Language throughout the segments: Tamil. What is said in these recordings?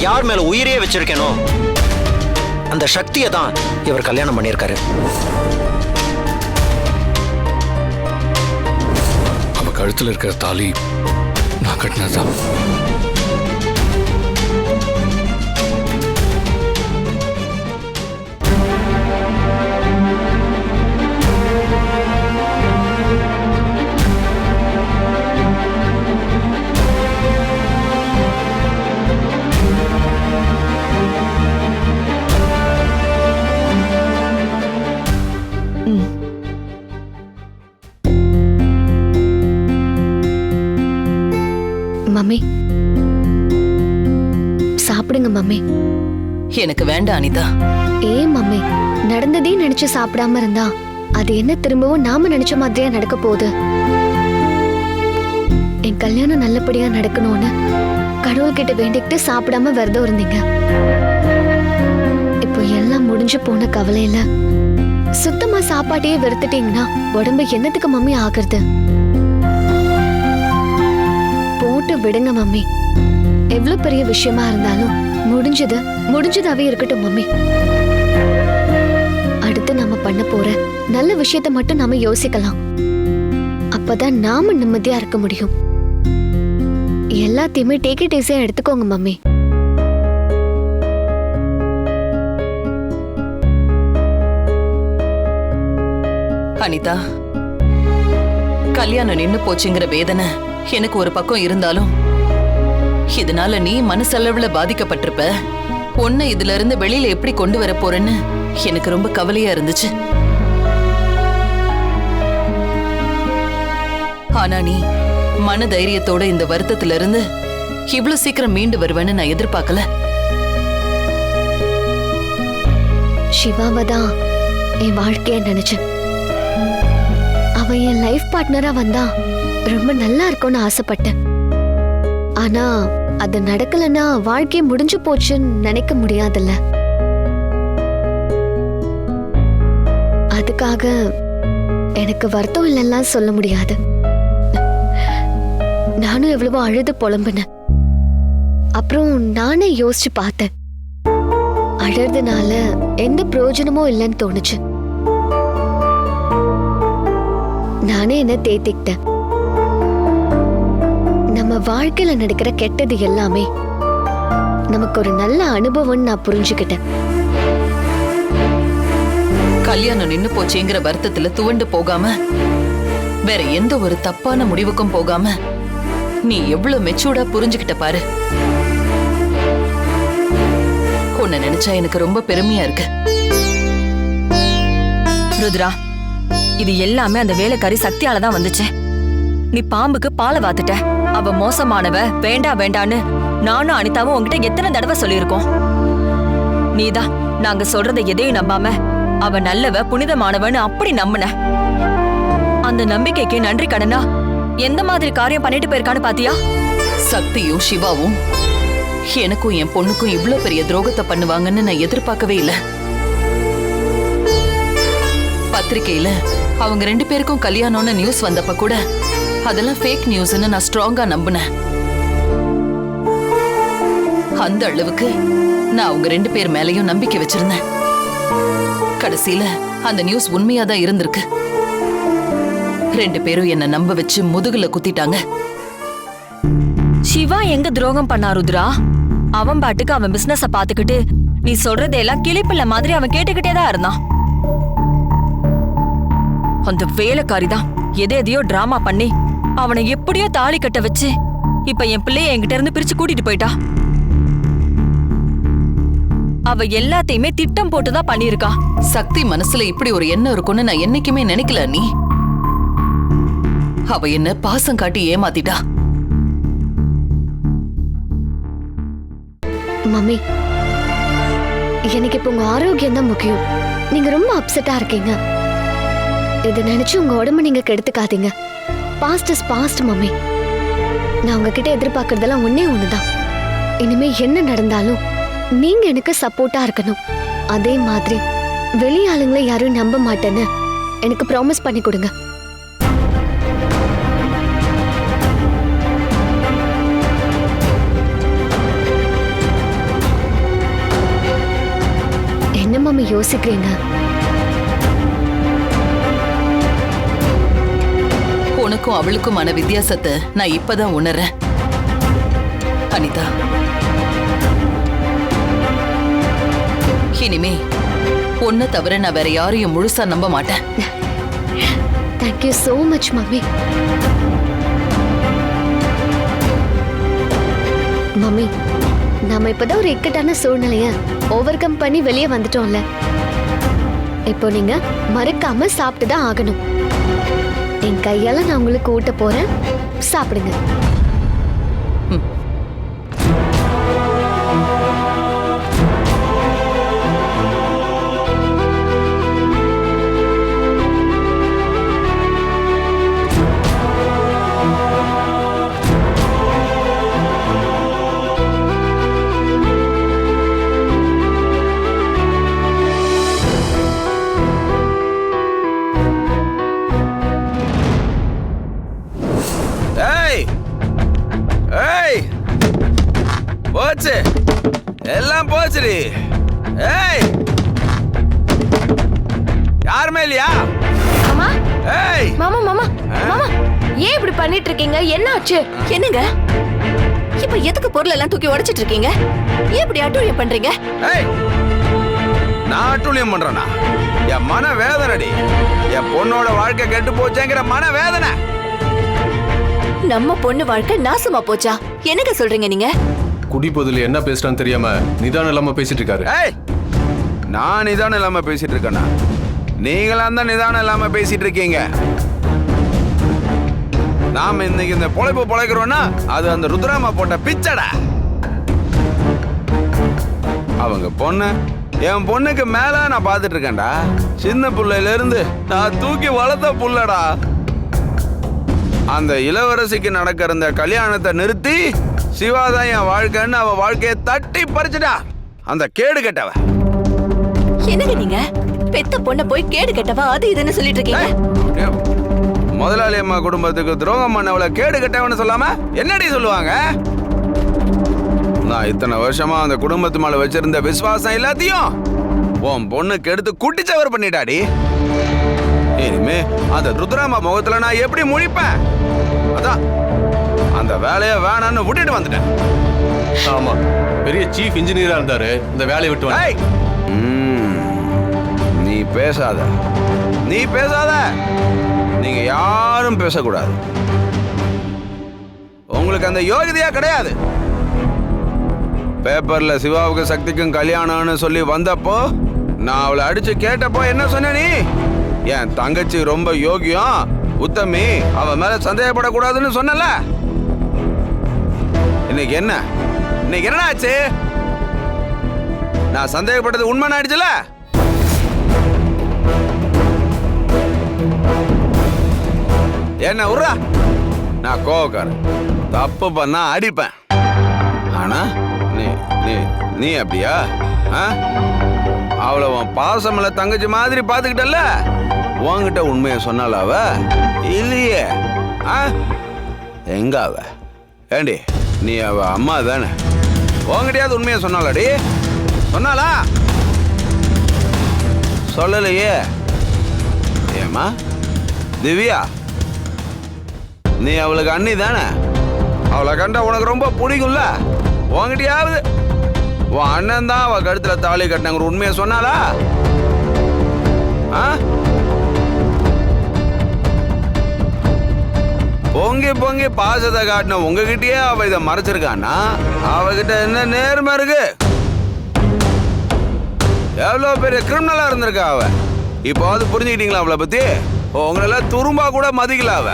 நான் யார் மேல உயிரே வச்சிருக்கேனோ அந்த சக்தியை தான் இவர் கல்யாணம் பண்ணியிருக்காரு. அவ கழுத்துல இருக்கிற தாலி நான் கட்டினதான் மம்மி சாப்பிடுங்க மம்மி எனக்கு வேண்டாம் அனிதா. ஏன் மம்மி நடந்ததே நினைச்சு சாப்பிடாம இருந்தா அது என்ன திரும்பவும் நாம நினைச்ச மாதிரியா நடக்க போகுது? என் கல்யாணம் நல்லபடியா நடக்கணும்னு கடவுள்கிட்ட வேண்டிக்கிட்டு சாப்பிடாம விரதம் இருந்தீங்க. இப்போ எல்லாம் முடிஞ்சு போன கவலையில சுத்தமா சாப்பாட்டையே வெறுத்துட்டீங்கன்னா உடம்பு என்னத்துக்கு மம்மி ஆகுறது? மட்டும் விடுங்க மம்மி. எவ்வளவு பெரிய விஷயமா இருந்தாலும் முடிஞ்சது முடிஞ்சதாவே இருக்கட்டும் மம்மி. அடுத்து நாம பண்ண போற நல்ல விஷயத்த மட்டும் நாம யோசிக்கலாம். அப்பதான் நாம நிம்மதியா இருக்க முடியும். எல்லாத்தையுமே டேக் இட் ஈஸியா எடுத்துக்கோங்க மம்மி. அனிதா கல்யாணம் நின்னு போச்சுங்கிற வேதனை எனக்கு ஒரு பக்கம் இருந்தாலும் இதனால நீ மனசளவுல பாதிக்கப்பட்டிருப்ப. உன்னை இதுல இருந்து வெளியில எப்படி கொண்டு வர போறேன்னு எனக்கு ரொம்ப கவலையா இருந்துச்சு. ஆனா நீ மன தைரியத்தோட இந்த வருத்தத்துல இருந்து இவ்வளவு சீக்கிரம் மீண்டு வருவேன்னு நான் எதிர்பார்க்கல. சிவாவை தான் என் வாழ்க்கைய நினைச்சேன். அவன் என் லைஃப் பார்ட்னரா வந்தா ரொம்ப நல்லா இருக்கும்னு ஆசைப்பட்டேன். ஆனா அது நடக்கலன்னா வாழ்க்கை முடிஞ்சு போச்சுன்னு நினைக்க முடியாதுல்ல. அதுக்காக எனக்கு வருத்தம் இல்லைலாம் சொல்ல முடியாது. நானும் எவ்வளவோ அழுது புலம்புனேன். அப்புறம் நானே யோசிச்சு பார்த்தேன். அழறதுனால எந்த பிரயோஜனமும் இல்லைன்னு தோணுச்சு. நானே என்ன தேத்திக்கிட்டேன். நம்ம வாழ்க்கையில நடக்கிற கெட்டது எல்லாமே நமக்கு ஒரு நல்ல அனுபவம்னு நான் புரிஞ்சுக்கிட்டேன். கல்யாணம் நின்னு போச்சேங்கிற வருத்தத்துல துவண்டு போகாம வேற எந்த ஒரு தப்பான முடிவுக்கும் போகாம நீ எவ்வளவு மெச்சூர்டா புரிஞ்சுக்கிட்ட பாரு. உன்னை நினைச்சா எனக்கு ரொம்ப பெருமையா இருக்கு. ருத்ரா இது எல்லாமே அந்த வேலைக்காரி சக்தியால தான் வந்துச்சு. நீ பாம்புக்கு பாலை வாத்துட்ட. அவ மோசமானவ வேண்டா வேண்டான்னு நானும் அனிதாவும் உங்ககிட்ட எத்தனை தடவை சொல்லியிருக்கோம். நீதான் நாங்க சொல்றதை எதையும் நம்பாம அவ நல்லவ புனிதமானவன்னு அப்படி நம்பின. அந்த நம்பிக்கைக்கு நன்றி கடனா? எந்த மாதிரி காரியம் பண்ணிட்டு போயிருக்கான்னு பாத்தியா? சக்தியும் சிவாவும் எனக்கும் என் பொண்ணுக்கும் இவ்ளோ பெரிய துரோகத்தை பண்ணுவாங்கன்னு நான் எதிர்பார்க்கவே இல்ல. பத்திரிக்கையில அவங்க ரெண்டு பேருக்கும் கல்யாணம்னு நியூஸ் வந்தப்ப கூட அதெல்லாம் ஃபேக் நியூஸ்னு நான் ஸ்ட்ராங்கா நம்பினேன். அந்த அளவுக்கு நான் அவங்க ரெண்டு பேர் மேலையும் நம்பிக்கை வச்சிருந்தேன். கடைசியில அந்த நியூஸ் உண்மையா தான் இருந்திருக்கு. ரெண்டு பேரும் என்ன நம்ப வச்சு முதுகுல குத்திட்டாங்க. சிவா எங்க துரோகம் பண்ணா ருத்ரா? அவன் பாட்டுக்கு அவன் பிசினஸ பாத்துக்கிட்டு நீ சொல்றதெல்லாம் கிளிப்பிள்ள மாதிரி அவன் கேட்டுக்கிட்டே தான் இருந்தான். அந்த வேலைக்காரி தான் எதை எதையோ டிராமா பண்ணி அவனை எப்படியோ தாலி கட்ட வச்சு இப்ப என் பிள்ளைய என்கிட்ட இருந்து பிரிச்சு கூட்டிட்டு போயிட்டா. அவ எல்லாத்தையுமே திட்டம் போட்டுதான் பண்ணிருக்கா சக்தி மனசுல இப்படி ஒரு எண்ணம் இருக்கும்னு நான் என்னைக்குமே நினைக்கல நீ அவ என்ன பாசம் காட்டி ஏமாத்திட்டா. மம்மி எனக்கு இப்போ உங்க ஆரோக்கியம் தான் முக்கியம். நீங்க ரொம்ப அப்செட்டா இருக்கீங்க. இதை நினைச்சு உங்க உடம்ப நீங்க கெடுத்துக்காதீங்க. Past is past mummy. நான் உங்ககிட்ட எதிர்பார்க்கறதெல்லாம் ஒண்ணே ஒண்ணுதான். இனிமே என்ன நடந்தாலும் நீங்க எனக்கு சப்போர்ட்டா இருக்கணும். அதே மாதிரி வெளி ஆளுங்களை யாரும் நம்ப மாட்டேன்னு எனக்கு ப்ராமிஸ் பண்ணி கொடுங்க. என்ன மம்மி யோசிக்கிறீங்க? எனக்கும் அவளுக்குமான வித்தியாசத்தை நான் இப்பதான் உணர்றேன். அனிதா. இனிமே ஒன்ன தவிர நான் வேற யாரையும் முழுசா நம்ப மாட்டேன். Thank you so much mummy. Mummy நாம இப்பதான் ஒரு இக்கட்டான சூழ்நிலைய ஓவர் கம் பண்ணி வெளியே வந்துட்டோம்ல. இப்போ நீங்க மறக்காம சாப்பிட்டு தான் ஆகணும். என் கையால நான் உங்களுக்கு ஊட்ட போறேன். சாப்பிடுங்க. போச்சுடி ஏய்! யாருமே இல்லையா? மாமா? ஏய்! மாமா மாமா? மாமா ஏன் இப்படி பண்ணிட்டு இருக்கீங்க என்ன ஆச்சு என்னங்க? இப்ப எதுக்கு பொருள் எல்லாம் தூக்கி உடைச்சிட்டு இருக்கீங்க ஏன் இப்படி அட்டூழியம் பண்றீங்க? ஏய்! நான் அட்டூழியம் பண்றேனா? என் மன வேதனைடி என் பொண்ணோட வாழ்க்கை கெட்டு போச்சேங்கிற மன வேதனை நம்ம பொண்ணு வாழ்க்கை நாசமா போச்சா? என்னங்க சொல்றீங்க நீங்க? குடிப்பதில் என்ன பேசுறான்னு தெரியாம நிதானம் இல்லாம பேசிட்டு இருக்காரு. ஏய் நான் நிதானம் இல்லாம பேசிட்டு இருக்கேனா? நீங்களாம் தான் நிதானம் இல்லாம பேசிட்டு இருக்கீங்க. நாம இன்னைக்கு இந்த பொழைப்பு பொழைக்கிறோம்னா அது அந்த ருத்ராமா போட்ட பிச்சடா. அவங்க பொண்ணு என் பொண்ணுக்கு மேல நான் பார்த்துட்டு இருக்கேன்டா. சின்ன பிள்ளையில இருந்து நான் தூக்கி வளர்த்த புள்ளடா. அந்த இளவரசிக்கு நடக்கிற இந்த கல்யாணத்தை நிறுத்தி சிவாதான் என் வாழ்க்கைன்னு அவ வாழ்க்கையை தட்டி பறிச்சுடா அந்த கேடு கெட்டவ. என்னங்க நீங்க? பெத்த பொண்ண போய் கேடு கெட்டவா? அது இதுன்னு சொல்லிட்டு இருக்கீங்க முதலாளி அம்மா குடும்பத்துக்கு துரோகம் பண்ணவள கேடு கெட்டவன்னு சொல்லாம என்னடி சொல்லுவாங்க? நான் இத்தனை வருஷமா அந்த குடும்பத்து மேல வச்சிருந்த விசுவாசம் எல்லாத்தையும் உன் பொண்ணு கெடுத்து குட்டிச்சவர் பண்ணிட்டாடி. இனிமே அந்த ருத்ராமா முகத்துல நான் எப்படி முழிப்பேன்? அதான் அந்த வேலையை வேணான்னு விட்டுட்டு வந்துட்டேன். ஆமா. பெரிய சீஃப் இன்ஜினியரா இருந்தாரு. இந்த வேலையை விட்டு வந்து ஏய்! ம், நீ பேசாத. நீ பேசாத. நீங்க யாரும் பேசக்கூடாது. உங்களுக்கு அந்த யோகிதையா கிடையாது. பேப்பர்ல சிவாவுக்கு சக்திக்கும் கல்யாணம்னு சொல்லி வந்தப்போ நான் அவளை அடிச்சு கேட்டப்போ என்ன சொன்ன நீ? என் தங்கச்சி ரொம்ப யோகியம் உத்தமி அவ மேல சந்தேகப்படக்கூடாதுன்னு சொன்னல? இன்னைக்கு என்ன? இன்னைக்கு என்ன ஆச்சு நான் சந்தேகப்பட்டது உண்மை ஆயிடுச்சுல என்ன உர்றா? நான் கோவக்காரன். தப்பு பண்ணா அடிப்பேன். ஆனா நீ நீ நீ அப்படியா? ஆ? அவளை உன் பாசமல தங்கச்சி மாதிரி பார்த்துக்கிட்டல உன்கிட்ட உண்மையை சொன்னால அவ? இல்லையே. ஆ? எங்க அவ? ஏண்டி? நீ அவ அம்மா தானே? உன்கிட்டயாவது உண்மையை சொன்னாலடி சொன்னாலா சொல்லலையே. ஏமா திவ்யா? நீ அவளுக்கு அண்ணி தானே? அவளை கண்டா உனக்கு ரொம்ப பிடிக்கும்ல? உன்கிட்டயாவது? உன் அண்ணன் தான் அவள் கழுத்தில் தாலி கட்டினாங்கிற உண்மையை சொன்னாலா ஆ? பொங்கி பொங்கி பாசத்தை காட்டின உங்ககிட்டயே அவ இதை மறைச்சிருக்கான்னா அவகிட்ட என்ன நேர்மை இருக்கு? எவ்வளோ பெரிய கிரிமினலா இருந்திருக்கா அவ? இப்போ அது புரிஞ்சுக்கிட்டீங்களா அவளை பத்தி? உங்களெல்லாம் துரும்பா கூட மதிக்கல அவ.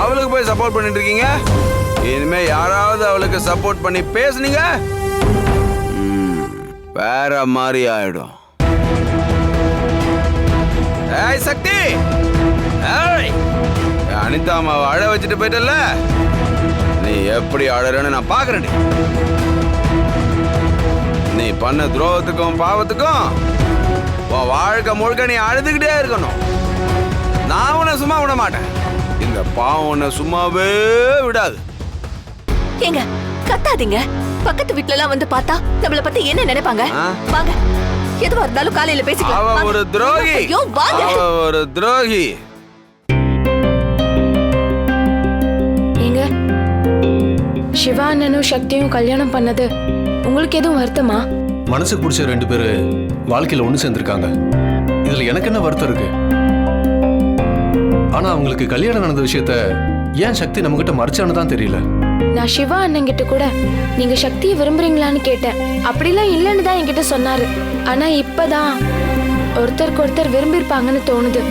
அவளுக்கு போய் சப்போர்ட் பண்ணிட்டு இருக்கீங்க? இனிமே யாராவது அவளுக்கு சப்போர்ட் பண்ணி பேசுனீங்க? வேற மாதிரி ஆயிடும். ஏய் சக்தி! ஏய்! அனிதா அம்மாவை அழ வச்சுட்டு போயிட்டல நீ எப்படி அழறன்னு நான் பாக்குறேன் நீ பண்ண துரோகத்துக்கும் பாவத்துக்கும் உன் வாழ்க்கை முழுக்க நீ அழுதுகிட்டே இருக்கணும். நான் உன்னை சும்மா விட மாட்டேன். இந்த பாவம் உன்னை சும்மாவே விடாது. ஏங்க கத்தாதீங்க. பக்கத்து வீட்ல எல்லாம் வந்து பார்த்தா நம்மள பத்தி என்ன நினைப்பாங்க? வாங்க. எதுவா இருந்தாலும் காலையில பேசிக்கலாம். அவ. ஒரு துரோகி. ஒரு துரோகி. சிவா அண்ணனும் சக்தியும் கல்யாணம் பண்ணது. உங்களுக்கு எதுவும் வருத்தமா? மனசுக்கு பிடிச்ச ரெண்டு பேரு வாழ்க்கையில ஒண்ணு சேர்ந்திருக்காங்க. இதுல எனக்கு என்ன வருத்தம் இருக்கு? ஆனா அவங்களுக்கு கல்யாணம் நடந்த விஷயத்த ஏன் சக்தி நம்ம கிட்ட மறைச்சான்னு தான் தெரியல. நான் சிவா அண்ணன் கிட்ட கூட நீங்க சக்தியை விரும்புறீங்களான்னு கேட்டேன். அப்படிலாம் இல்லைன்னு தான் என்கிட்ட சொன்னாரு. ஆனா இப்பதான் ஒருத்தருக்கு ஒருத்தர் விரும்பியிருப்பாங்கன்னு தோணுது.